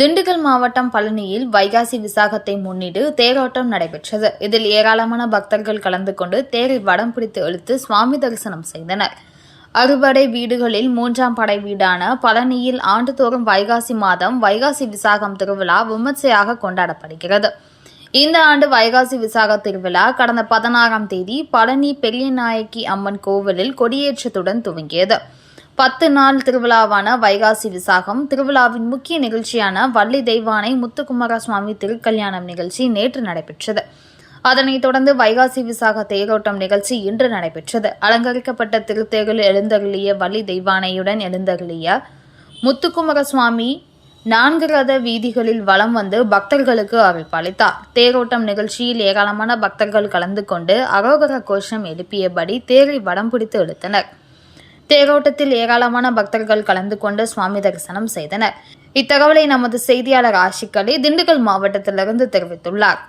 திண்டுக்கல் மாவட்டம் பழனியில் வைகாசி விசாகத்தை முன்னிட்டு தேரோட்டம் நடைபெற்றது. இதில் ஏராளமான பக்தர்கள் கலந்து கொண்டு தேரை வடம் பிடித்து இழுத்து சுவாமி தரிசனம் செய்தனர். அறுபடை வீடுகளில் மூன்றாம் படை வீடான பழனியில் ஆண்டுதோறும் வைகாசி மாதம் வைகாசி விசாகம் திருவிழா விமர்சையாக கொண்டாடப்படுகிறது. இந்த ஆண்டு வைகாசி விசாக திருவிழா கடந்த பதினாறாம் தேதி பழனி பெரியநாயக்கி அம்மன் கோவிலில் கொடியேற்றத்துடன் துவங்கியது. பத்து நாள் திருவிழாவான வைகாசி விசாகம் திருவிழாவின் முக்கிய நிகழ்ச்சியான வள்ளி தெய்வானை முத்துக்குமார சுவாமி திருக்கல்யாணம் நிகழ்ச்சி நேற்று நடைபெற்றது. அதனைத் தொடர்ந்து வைகாசி விசாக தேரோட்டம் நிகழ்ச்சி இன்று நடைபெற்றது. அலங்கரிக்கப்பட்ட திருத்தேரில் எழுந்தருளிய வள்ளி தெய்வானையுடன் எழுந்தருளிய முத்துக்குமார சுவாமி நான்கு ரத வீதிகளில் வலம் வந்து பக்தர்களுக்கு அழைப்பளித்தார் தேரோட்டம் நிகழ்ச்சியில் ஏராளமான பக்தர்கள் கலந்து கொண்டு அரோகர கோஷம் எழுப்பியபடி தேரை வடம் பிடித்து இழுத்தனர் தேரோட்டத்தில் ஏராளமான பக்தர்கள் கலந்து கொண்டு சுவாமி தரிசனம் செய்தனர். இத்தகவலை நமது செய்தியாளர் ஆஷிக் அலி திண்டுக்கல் மாவட்டத்திலிருந்து தெரிவித்துள்ளார்.